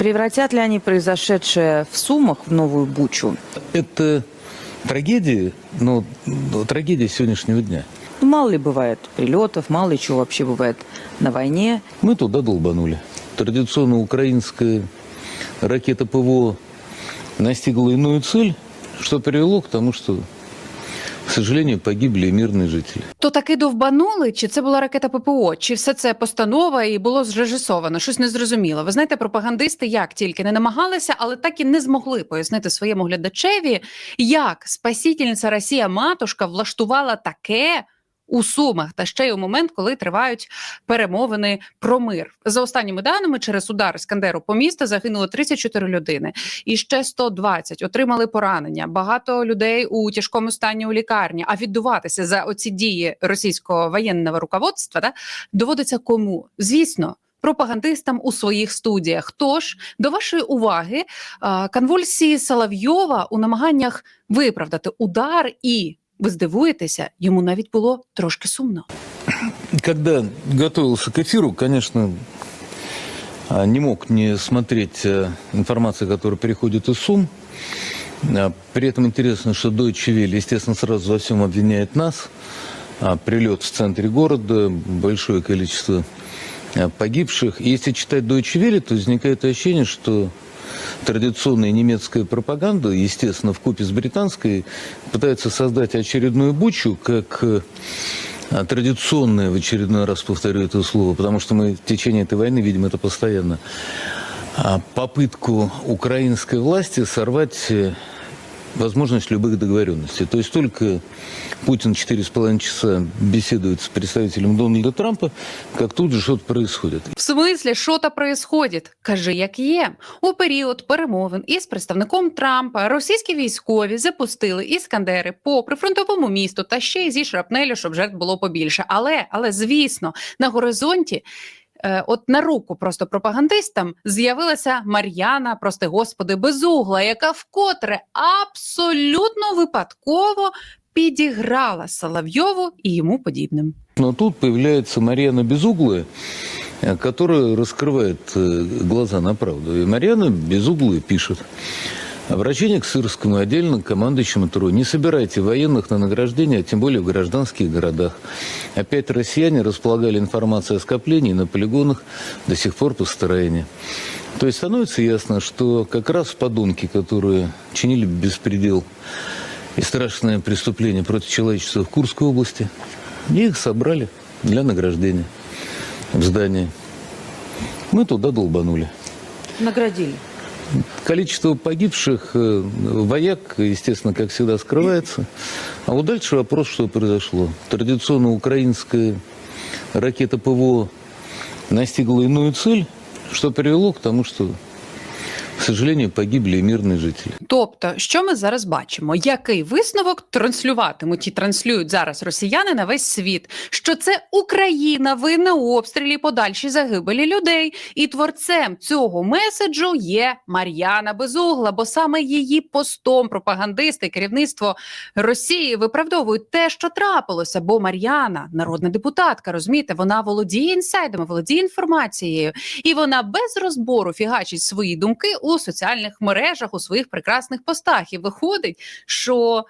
Превратят ли они произошедшее в Сумах в новую бучу? Это трагедия, но но трагедия сегодняшнего дня. Ну, мало ли бывает прилетов, мало ли чего вообще бывает на войне. Мы туда долбанули. Традиционно украинская ракета ПВО настигла иную цель, что привело к тому, что, к сожалению, погибли мирные жители. То таки довбанули, чи це була ракета ППО, чи все це постанова і було зрежисовано? Щось незрозуміло. Ви знаєте, пропагандисти як тільки не намагалися, але так і не змогли пояснити своєму глядачеві, як спасительниця Росія матушка влаштувала таке. У Сумах та ще й у момент, коли тривають перемовини про мир. За останніми даними, через удар Іскандеру по місту загинуло 34 людини, і ще 120 отримали поранення. Багато людей у тяжкому стані у лікарні. А віддуватися за оці дії російського воєнного руководства да, доводиться кому? Звісно. Пропагандистам у своїх студіях. Тож до вашої уваги конвульсії Соловйова у намаганнях виправдати удар, і ви здивуєтеся, йому навіть було трошки сумно. Когда готовился к эфиру, конечно, а, не мог не смотреть а, информацию, которая приходит из Сум. А, При этом интересно, что Deutsche Welle, естественно, сразу во всем обвиняет нас. А, Прилет в центре города, большое количество а, погибших. И если читать Deutsche Welle, то возникает ощущение, что традиционная немецкая пропаганда, естественно, в купе с британской, пытается создать очередную бучу, как э, а, традиционное, в очередной раз повторю это слово, потому что мы в течение этой войны видим это постоянно, а, попытку украинской власти сорвать э, возможность любых договоренностей. То есть только Путин 4,5 часа беседует с представителем Дональда Трампа, как тут же что-то происходит. В смислі, що та происходить? Кажи, як є. У період перемовин із представником Трампа російські військові запустили іскандери по прифронтовому місту та ще й зі шрапнелю, щоб жертв було побільше. Але, але звісно, на горизонті. е, От на руку просто пропагандистам з'явилася Мар'яна, прости господи, безугла, яка вкотре абсолютно випадково підіграла Соловйову і йому подібним. Но тут появляется Марьяна Безуглая, э, которая раскрывает э, глаза на правду. И Марьяна Безуглая пишет. Обращение к Сырскому и отдельно к командующему ТРО. Не собирайте военных на награждение, а тем более в гражданских городах. Опять россияне располагали информацией о скоплении на полигонах до сих пор по строению. То есть становится ясно, что как раз подонки, которые чинили беспредел и страшное преступление против человечества в Курской области, их собрали для награждения в здании. Мы туда долбанули. Наградили. Количество погибших э, вояк, естественно, как всегда, скрывается. А вот дальше вопрос, что произошло. Традиционно украинская ракета ПВО настигла иную цель, что привело к тому, что, к сожалению, погибли мирные жители. Тобто, що ми зараз бачимо? Який висновок транслюватимуть і транслюють зараз росіяни на весь світ? Що це Україна винна у обстрілі і подальшій загибелі людей, і творцем цього меседжу є Мар'яна Безугла, бо саме її постом пропагандисти, керівництво Росії виправдовують те, що трапилося. Бо Мар'яна, народна депутатка, розумієте, вона володіє інсайдами, володіє інформацією, і вона без розбору фігачить свої думки у соціальних мережах, у своїх прекрасних постах. І виходить, що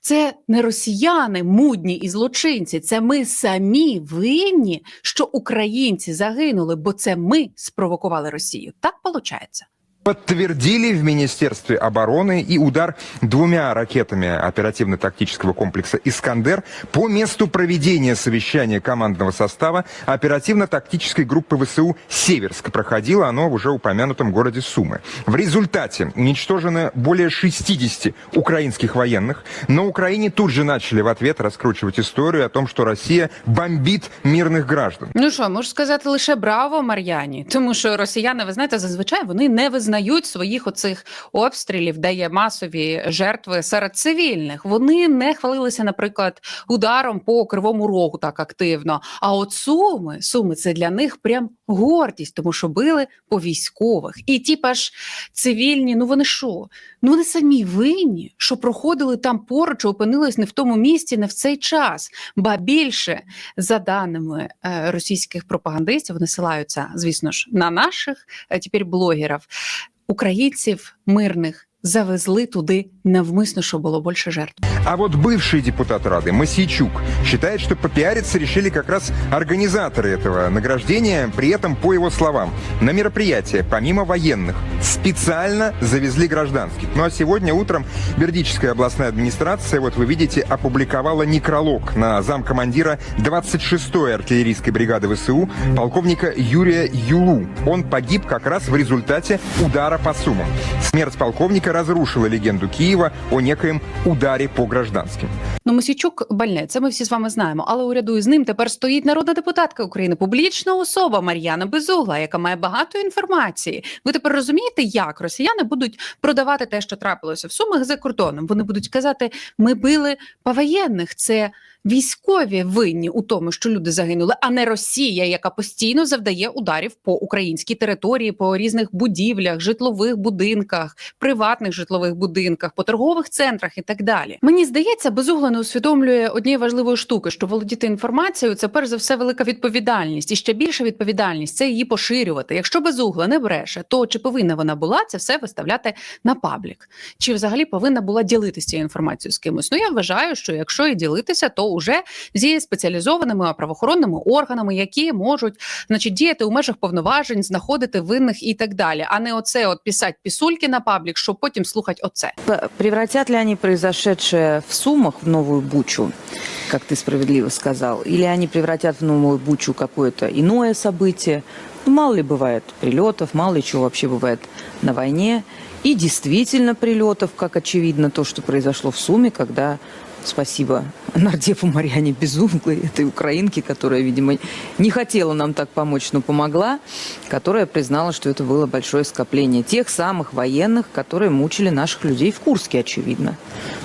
це не росіяни мудні і злочинці, це ми самі винні, що українці загинули, бо це ми спровокували Росію. Так виходить. подтвердили в Министерстве обороны и удар двумя ракетами оперативно-тактического комплекса «Искандер» по месту проведения совещания командного состава оперативно-тактической группы ВСУ «Северск». Проходило оно в уже упомянутом городе Сумы. В результате уничтожено более 60 украинских военных. На Украине тут же начали в ответ раскручивать историю о том, что Россия бомбит мирных граждан. Ну що, можу сказати лише браво Мар'яні, тому що росіяни, ви знаєте, зазвичай вони не визнають своїх оцих обстрілів, де є масові жертви серед цивільних. Вони не хвалилися, наприклад, ударом по кривому рогу так активно. А от суми, суми це для них прям гордість, тому що били по військових. І ті ж цивільні, ну вони що? Ну вони самі винні, що проходили там поруч, опинились не в тому місці, не в цей час. Ба більше, за даними е, російських пропагандистів, вони силаються, звісно ж, на наших е, тепер блогерів, українців мирних завезли туди навмисно, щоб було більше жертв. А вот бывший депутат Рады Масичук считает, что попиариться решили как раз организаторы этого награждения. При этом, по его словам, на мероприятие, помимо военных, специально завезли гражданских. Ну а сегодня утром Бердическая областная администрация, вот вы видите, опубликовала некролог на замкомандира 26-й артиллерийской бригады ВСУ полковника Юрия Юлу. Он погиб как раз в результате удара по Сумам. Смерть полковника разрушила легенду Киева о некоем ударе по гражданским. Ну, Мосійчук больне, це ми всі з вами знаємо. Але уряду з ним тепер стоїть народна депутатка України, публічна особа Мар'яна Безугла, яка має багато інформації. Ви тепер розумієте, як росіяни будуть продавати те, що трапилося в Сумах за кордоном? Вони будуть казати: ми били повоєнних. Це військові винні у тому, що люди загинули, а не Росія, яка постійно завдає ударів по українській території, по різних будівлях, житлових будинках, приватних житлових будинках, по торгових центрах і так далі. Мені здається, безугла не усвідомлює однієї важливої штуки, що володіти інформацією це перш за все велика відповідальність, і ще більша відповідальність це її поширювати. Якщо безугла не бреше, то чи повинна вона була це все виставляти на паблік? Чи взагалі повинна була ділитися цією інформацією з кимось? Ну я вважаю, що якщо і ділитися, то уже зі спеціалізованими правоохоронними органами, які можуть значить діяти у межах повноважень, знаходити винних і так далі, а не оце от писать пісульки на паблік, щоб потім слухати оце. П- Превратят ли они произошедшее в Сумах в новую бучу, как ты справедливо сказал, или они превратят в новую бучу какое-то иное событие? Ну, мало ли бывает прилетов, мало ли чего вообще бывает на войне. И действительно прилетов, как очевидно то, что произошло в Суме, когда Спасибо нардепу Марьяне Безуглой, этой украинке, которая, видимо, не хотела нам так помочь, но помогла, которая признала, что это было большое скопление тех самых военных, которые мучили наших людей в Курске, очевидно.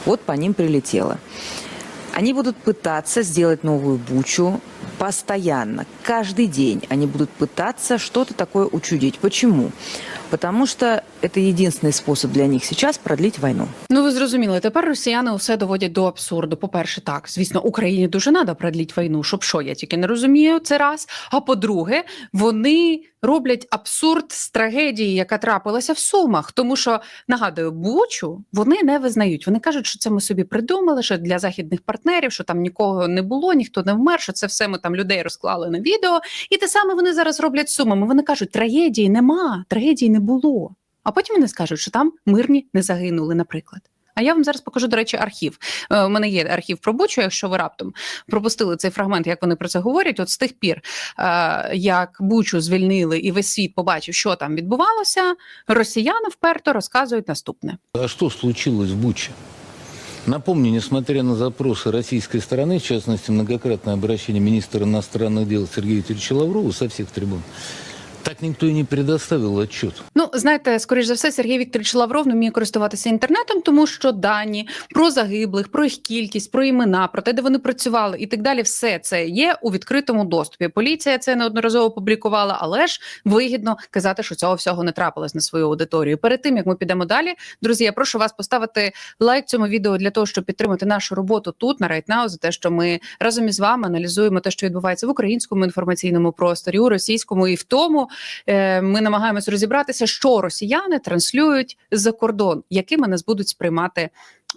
Вот по ним прилетело. Они будут пытаться сделать новую бучу постоянно, каждый день. Они будут пытаться что-то такое учудить. Почему? Потому что это единственный способ для них сейчас продлить войну. Ну ви зрозуміли, тепер росіяни усе доводять до абсурду. По-перше, так, звісно, Україні дуже треба продліть війну, щоб що, я тільки не розумію це раз. А по-друге, вони роблять абсурд з трагедії, яка трапилася в Сумах. Тому що нагадую, Бучу вони не визнають. Вони кажуть, що це ми собі придумали, що для західних партнерів, що там нікого не було, ніхто не вмер, що це все ми там людей розклали на відео. І те саме вони зараз роблять з Сумами. Вони кажуть, трагедії нема, трагедії не було. А потім вони скажуть, що там мирні не загинули, наприклад. А я вам зараз покажу, до речі, архів. Е, У мене є архів про Бучу, якщо ви раптом пропустили цей фрагмент, як вони про це говорять. От з тих пір, е, як Бучу звільнили і весь світ побачив, що там відбувалося, росіяни вперто розказують наступне. А что случилось в Буче? Напомню, несмотря на запросы российской стороны, в частности, многократное обращение министра иностранных дел Сергея Викторовича Лаврова со всех трибун, так никто и не предоставил отчет. Ну, знаєте, скоріш за все, Сергій Вікторович Лавров не вміє користуватися інтернетом, тому що дані про загиблих, про їх кількість, про імена, про те, де вони працювали, і так далі, все це є у відкритому доступі. Поліція це неодноразово публікувала, але ж вигідно казати, що цього всього не трапилось на свою аудиторію. Перед тим як ми підемо далі, друзі, я прошу вас поставити лайк цьому відео для того, щоб підтримати нашу роботу тут на Райтнау, за те, що ми разом із вами аналізуємо те, що відбувається в українському інформаційному просторі, у російському і в тому. Е, Ми намагаємось розібратися, що росіяни транслюють за кордон, якими нас будуть сприймати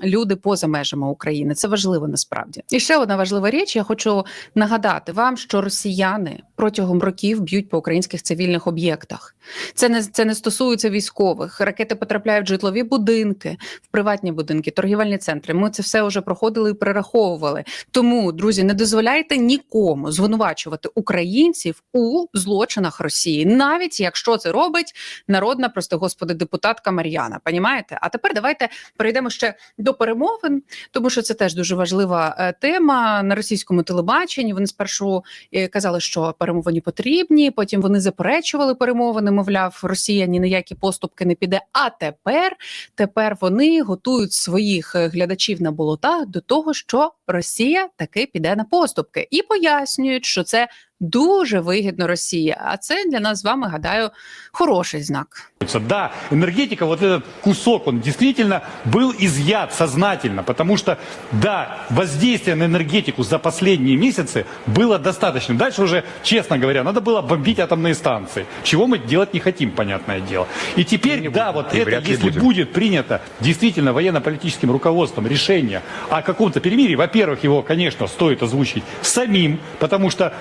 люди поза межами України. Це важливо насправді. І ще одна важлива річ. Я хочу нагадати вам, що росіяни протягом років б'ють по українських цивільних об'єктах. Це не це не стосується військових. Ракети потрапляють в житлові будинки, в приватні будинки, торгівельні центри. Ми це все вже проходили і перераховували. Тому, друзі, не дозволяйте нікому звинувачувати українців у злочинах Росії, навіть якщо це робить народна, просто господи, депутатка Мар'яна. Понімаєте? А тепер давайте перейдемо ще до перемовин, тому що це теж дуже важлива е, тема на російському телебаченні. Вони спершу е, казали, що перемовини потрібні. Потім вони заперечували перемовини. Мовляв, Росія ні на які поступки не піде. А тепер, тепер вони готують своїх е, глядачів на болотах до того, що Росія таки піде на поступки і пояснюють, що це дуже вигідно Росії. А це для нас з вами гадаю хороший знак. Да, энергетика, вот этот кусок, он действительно был изъят сознательно, потому что, да, воздействие на энергетику за последние месяцы было достаточным. Дальше уже, честно говоря, надо было бомбить атомные станции, чего мы делать не хотим, понятное дело. И теперь, да, вот И это, вряд ли если будем. будет принято действительно военно-политическим руководством решение о каком-то перемирии, во-первых, его, конечно, стоит озвучить самим, потому что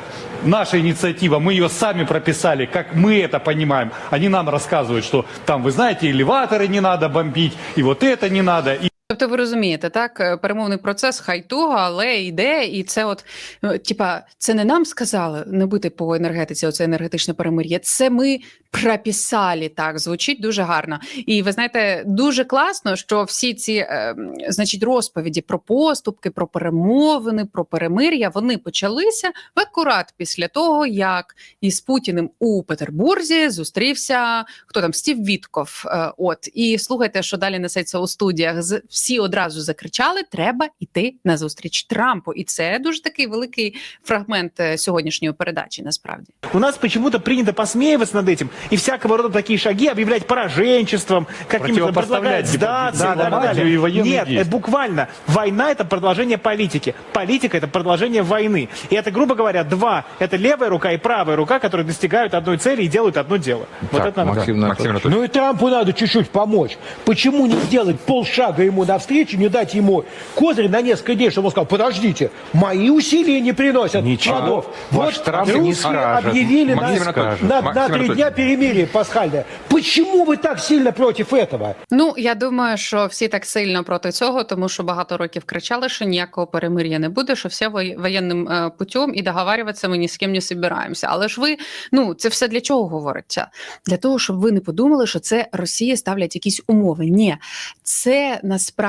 наша инициатива, мы ее сами прописали, как мы это понимаем. Они нам рассказывают, что там, вы знаете, элеваторы не надо бомбить, и вот это не надо. И Тобто, ви розумієте, так е, перемовний процес хай туго, але йде, і це, от е, типа, це не нам сказали не бити по енергетиці, оце енергетичне перемир'я. Це ми прописали. Так звучить дуже гарно. І ви знаєте, дуже класно, що всі ці, е, значить, розповіді про поступки, про перемовини, про перемир'я вони почалися в акурат після того, як із Путіним у Петербурзі зустрівся хто там Стів Вітков. Е, От і слухайте, що далі несеться у студіях. З всі одразу закричали: треба йти на зустріч Трампу. І це дуже такий великий фрагмент е, сьогоднішньої передачі. Насправді. У нас почему-то принято посмеиваться над этим и всякого рода такие шаги объявлять пораженчеством, каким-то Противопоставлять предлагать сдаться и так дипломатию далее. и военные Нет, действия. э, буквально. Война – это продолжение политики. Политика – это продолжение войны. И это, грубо говоря, два. Это левая рука и правая рука, которые достигают одной цели и делают одно дело. Вот Так, это нам Максим, Максим Анатольевич. Ну и Трампу надо чуть-чуть помочь. Почему не сделать полшага ему навстречу, не дать ему козырь на несколько дней, чтобы он сказал, подождите, мои усилия не приносят Ничего. плодов. Ваш Вот Трамп не русские скажет. объявили Максим на, Анатольевич, на- на Максим три Анатольевич. дня перемирие пасхальное. Почему вы так сильно против этого? Ну я думаю, що всі так сильно проти цього, тому що багато років кричали, що ніякого перемир'я не буде, що все воє- воєнним е, путем і договарюватися ми ні з ким не збираємося. Але ж ви ну це все для чого говориться? Для того, щоб ви не подумали, що це Росія ставлять якісь умови. Ні, це насправді.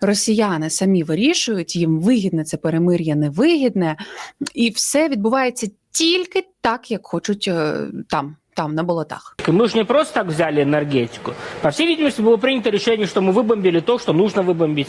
Росіяни самі вирішують, їм вигідне це перемир'я, невигідне, і все відбувається тільки так, як хочуть е, там, там на болотах. Мы же не просто так взяли энергетику. По всей видимости, было принято решение, что мы выбомбили то, что нужно выбомбить.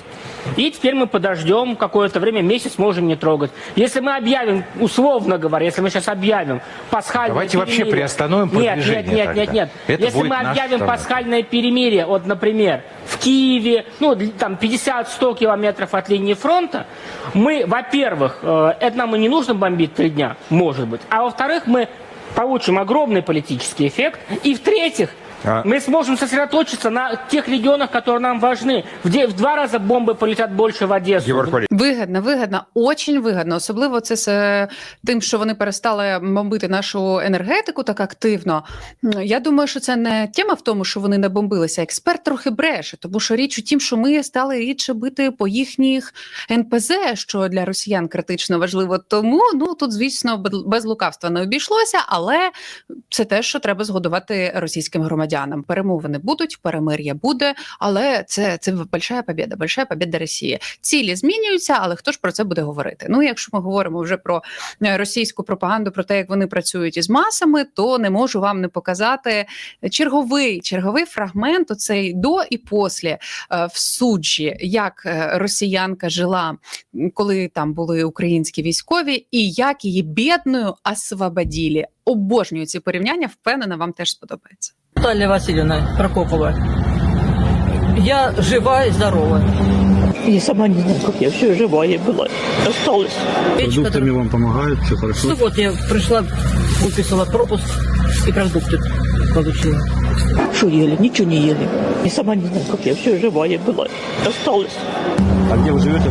И теперь мы подождем какое-то время, месяц можем не трогать. Если мы объявим, условно говоря, если мы сейчас объявим пасхальное Давайте вообще перемирие- приостановим нет, нет, нет, нет, тогда. нет. Это если мы объявим пасхальное перемирие, вот, например, в Киеве, ну, там 50-100 километров от линии фронта, мы, во-первых, э, это нам и не нужно бомбить три дня, может быть, а во-вторых, мы получим огромный политический эффект, и в-третьих, А- мы сможем сосредоточиться на тех регионах, которые нам важны. В, де- в два раза бомбы полетят больше в Одессу. Егор Валерьевич. Вигідно, вигідно, очень вигідно. Особливо це з е, тим, що вони перестали бомбити нашу енергетику так активно. М, Я думаю, що це не тема в тому, що вони не бомбилися. Експерт трохи бреше, тому що річ у тім, що ми стали рідше бити по їхніх НПЗ, що для росіян критично важливо. Тому ну тут, звісно, бед- без лукавства не обійшлося, але це те, що треба згодувати російським громадянам. Перемовини будуть, перемир'я буде, але це, це большая побіда, большая побіда Росії. Цілі змінюються, але хто ж про це буде говорити? Ну, якщо ми говоримо вже про е, російську пропаганду, про те, як вони працюють із масами, то не можу вам не показати черговий черговий фрагмент. Оцей до і після е, в суджі, як е, росіянка жила, коли там були українські військові, і як її бідною освободили Обожнюю ці порівняння. Впевнена, вам теж сподобається. Наталья Васильевна Прокопова. Я жива и здорова. Я сама не знаю, как я все живая была. Осталась. Продуктами вам помогают, все хорошо? Ну вот, я пришла, выписала пропуск и продукты получила. Что ели? Ничего не ели. Я сама не знаю, как я все живая была. Осталась. А где вы живете,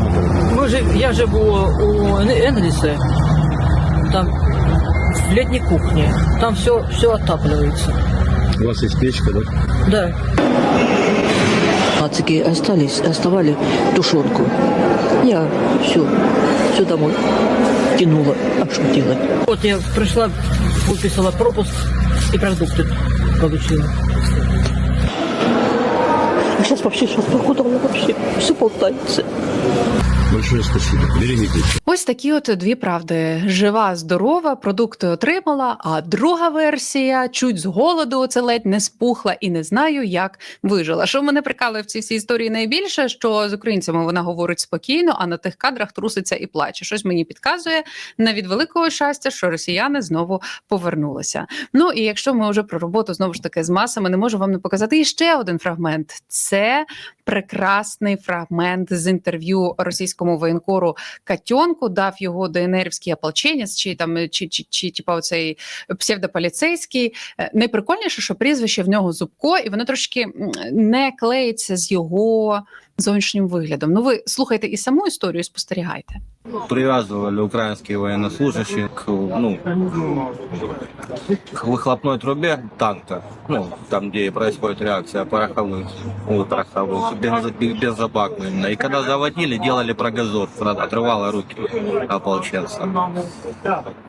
Мы жив- Я живу у Эн- Энгельса. Там в летней кухне. Там все, все отапливается. У вас есть печка, да? Да. Нацики остались, оставали тушенку. Я все, все домой тянула. А что делать? Вот я пришла, выписала пропуск и продукты получила. А сейчас вообще, сейчас похудала вообще. Все болтается. Большое спасибо. Берегитесь. Ось такі от дві правди: жива, здорова, продукти отримала. А друга версія чуть з голоду оце ледь не спухла і не знаю, як вижила. Що мене прикалує в цій всій історії найбільше, що з українцями вона говорить спокійно, а на тих кадрах труситься і плаче. Щось мені підказує на від великого щастя, що росіяни знову повернулися. Ну і якщо ми вже про роботу знову ж таки з масами, не можу вам не показати і ще один фрагмент. Це прекрасний фрагмент з інтерв'ю російському воєнкору Катьонку. Дав його ДНРівський ополченець, чи там чи, чи, чи типа оцей псевдополіцейський. Е, Найприкольніше, що прізвище в нього Зубко, і воно трошки не клеїться з його зовнішнім виглядом. Ну ви слухайте і саму історію, і спостерігайте. привязывали украинские военнослужащие к, ну, к выхлопной трубе танка, ну, там, где и происходит реакция пороховых, ой, пороховых, бензо, бензобак именно. И когда заводили, делали прогазор, отрывало руки ополченцам.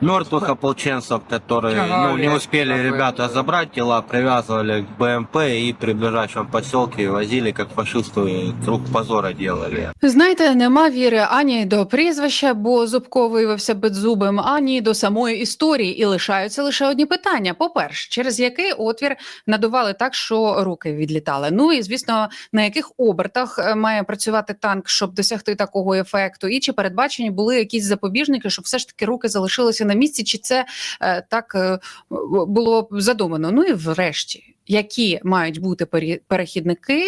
Мертвых ополченцев, которые ну, не успели ребята забрать тела, привязывали к БМП и при ближайшем поселке возили, как фашисты круг позора делали. Знаєте, нема віри ані до прізвища, бо Зубко виявився беззубим, ані до самої історії, і лишаються лише одні питання. По-перше, через який отвір надували так, що руки відлітали. Ну і звісно, на яких обертах е, має працювати танк, щоб досягти такого ефекту, і чи передбачені були якісь запобіжники, щоб все ж таки руки залишилися на місці, чи це е, так е, було задумано? Ну і врешті, які мають бути перехідники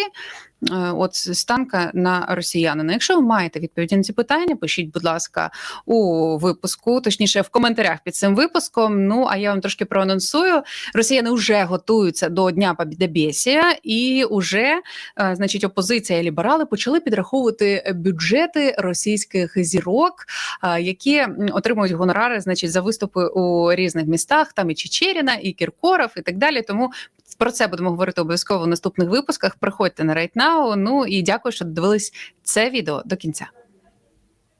от з танка на росіянина. Якщо ви маєте відповіді на ці питання, пишіть, будь ласка, у випуску, точніше в коментарях під цим випуском. Ну а я вам трошки проанонсую. Росіяни вже готуються до Дня Побідобєсія, і уже, е, значить, опозиція і ліберали почали підраховувати бюджети російських зірок, е, які отримують гонорари, значить, за виступи у різних містах. Там і Чечеріна, і Кіркоров, і так далі. Тому про це будемо говорити обов'язково в наступних випусках. Приходьте на RightNow. Ну і дякую, що дивились це відео до кінця.